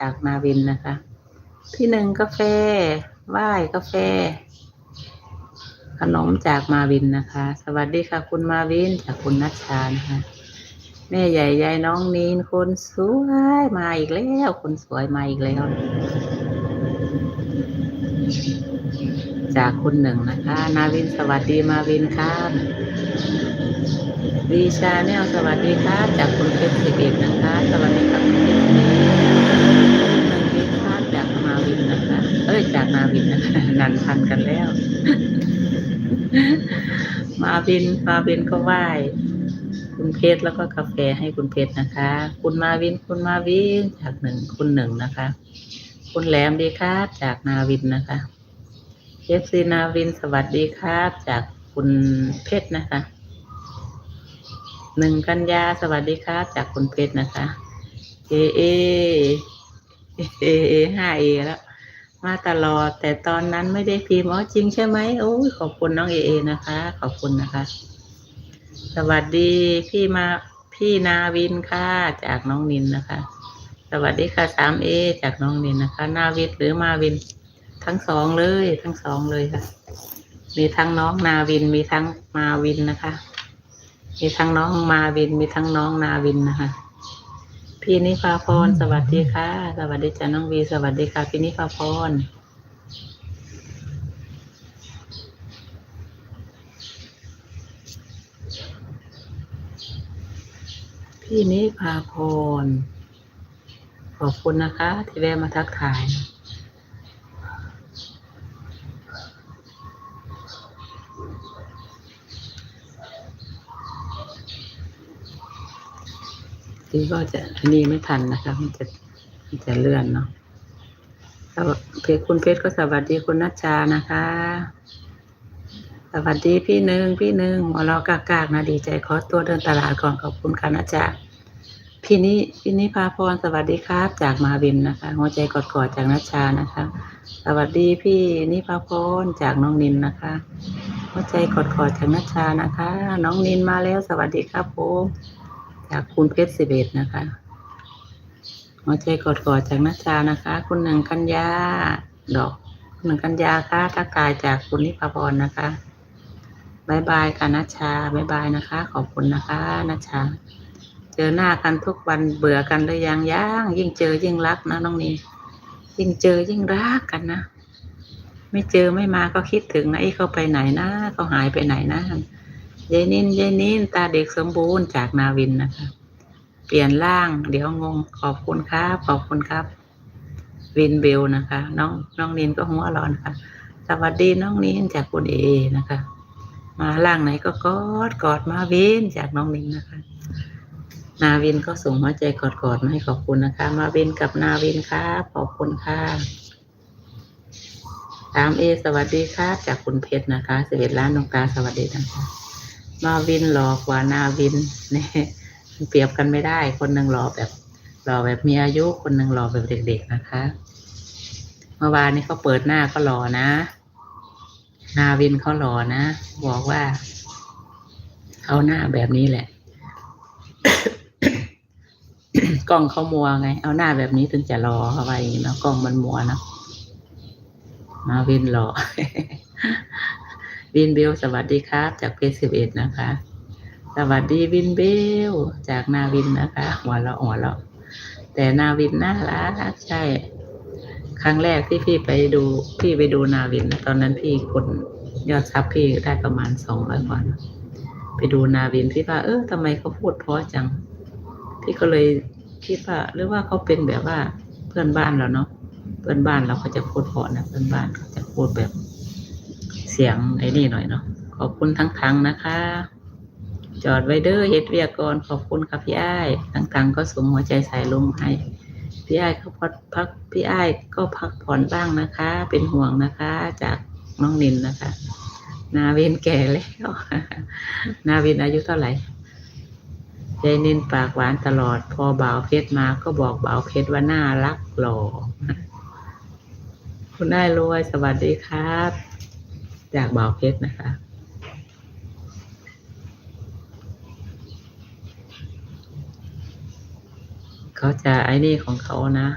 จากนาวินนะคะพี่หนึ่งกาแฟไหว้กาแฟ ขนมจากมาวินนะคะ สวัสดีค่ะ คุณมาวินจากคุณนัชชานะคะแม่ใหญ่ยายน้องนีนคนสวยมาอีกแล้วคนสวยมาอีกแล้ว จากคุณหนึ่งนะคะ นาวินสวัสดีมาวินครับวีชาแนลสวัสดีครับจากคุณเพชรสิบเอ็ดนะคะ สวัสดีครับคุณเพชรสิบเอ็ดหนึ่งวิชาจากมาวินนะคะ เอ้ยจากนาวิน ทันพันกันแล้ว มาวินมาวินก็ไหว้คุณเพชรแล้วก็กาแฟให้คุณเพชรนะคะ คุณมาวินคุณมาวินจากหนึ่งคุณหนึ่งนะคะ คุณแหลมดีครับจากนาวินนะคะเอฟซีนาวินสวัสดีครับจากคุณเพชรนะคะหนึ่งกันยาสวัสดีครับจากคุณเพชรนะคะเอเอเอเอห้าเอแล้ว มาตลอด แต่ตอนนั้นไม่ได้พิมพ์อ๋อจริงใช่ไหมโอ้ยขอบคุณน้องเอเอนะคะ ขอบคุณนะคะ สวัสดีพี่มาพี่นาวินค่ะจากน้องนินนะคะ สวัสดีค่ะสามเอจากน้องนินนะคะ นาวินหรือมาวิน ทั้งสองเลย ทั้งสองเลยค่ะ มีทั้งน้องนาวินมีทั้งมาวินนะคะ มีทั้งน้องมาวินมีทั้งน้องนาวินนะคะ พี่นิพาพร สวัสดีค่ะ สวัสดีจ้าน้องวี สวัสดีค่ะ พี่นิพาพรพี่นิพาพร ขอบคุณนะคะ ที่แวะมาทักทายนะ ก็จะอันนี้ไม่ทันนะคะมันจะมันจะเลื่อนเนาะเพจคุณเพชรก็สวัสดีคุณนัชชานะคะ สวัสดีพี่หนึ่งพี่หนึ่งหัวเรากากากนะดีใจขอตัวเดินตลาดก่อนขอบคุณค่ะนะจ๊ะพี่นี้พี่นี้พาพรสวัสดีครับ จากมาวินนะคะ หัวใจกอดๆจากนัชชานะคะ สวัสดีพี่นิพาพรจากน้องนินนะคะ หัวใจกอดๆจากนัชชานะคะ น้องนินมาแล้วสวัสดีครับผม จากคุณเพชรสิบเอ็ดนะคะหัวใจกอดๆจากนัชชานะคะ คุณหนึ่งกัญญาดอกคุณหนึ่งกัญญาค่ะทักทายจากคุณนิพพรนะคะบายบายค่ะนัชชาบายบายนะคะ ขอบคุณนะคะนัชชา เจอหน้ากันทุกวันเบื่อกันหรือยังย่างยิ่งเจอยิ่งรักนะน้องนินยิ่งเจอยิ่งรักกันนะ ไม่เจอไม่มาก็คิดถึงนะไอ้เขาไปไหนนะเขาหายไปไหนนะ ยายนินยายนินตาเด็กสมบูรณ์จากนาวินนะคะ เปลี่ยนร่าง เดี๋ยวงงขอบคุณครับขอบคุณครับ วินเบลนะคะ น้องน้องนินก็หัวร้อนค่ะ สวัสดีน้องนินจากคุณเอนะคะ มาล่างไหนก็กอดกอดมาวินจากน้องนินนะคะ นาวินก็ส่งหัวใจกอดๆมาให้ขอบคุณนะคะ มาวินกับนาวินครับขอบคุณค่ะสามเอสวัสดีครับจากคุณเพชรนะคะสิบเอ็ดล้านดวงตาสวัสดีนะคะ มาวินหล่อกว่านาวินเนี่ยเปรียบกันไม่ได้ คนหนึ่งหล่อแบบหล่อแบบมีอายุคนหนึ่งหล่อแบบเด็ก ๆนะคะ เมื่อวานนี้เขาเปิดหน้าก็หล่อนะ นาวินเขาหล่อนะ บอกว่าเขาหน้าแบบนี้แหละกล้องเขามัวไง เอาหน้าแบบนี้ถึงจะรอเขาไว้างนี้เนาะกล้องมันมัวนะมาวินรอ วินเบลสวัสดีครับ จากเพจสิบเอ็ดนะคะ สวัสดีวินเบลจากนาวินนะคะหัวเราะหัวเราะแต่นาวินน่ารักใช่ ครั้งแรกที่พี่ไปดูพี่ไปดูนาวิน ตอนนั้นพี่กดยอดซับพี่ได้ประมาณสองร้อยกว่าไปดูนาวินพี่ว่า เออทำไมเขาพูดเพราะจัง พี่ก็เลยคิดว่าหรือว่าเขาเป็นแบบว่าเพื่อนบ้านเราเนาะเพื่อนบ้านเราเขาจะพูดเพราะนะเพื่อนบ้านเขาจะพูดแบบ เสียงไอ้นี่หน่อยเนาะขอบคุณทั้งทังนะคะ จอดไว้เด้อเฮ็ดเวียกก่อนขอบคุณค่ะพี่อ้ายทั้งทังก็ส่งหัวใจใส่ลมให้พี่อ้ายก็พักพักพี่อ้ายก็พักผ่อนบ้างนะคะ เป็นห่วงนะคะ จากน้องนินนะคะ นาวินแก่แล้วนาวินอายุเท่าไหร่ยายนินปากหวานตลอด พอบ่าวเพชรมาก็บอกบ่าวเพชรว่าน่ารักหล่อคุณได้รวยสวัสดีครับ จากบ่าวเพชรนะคะ เขาจะไอ้นี่ของเขานะ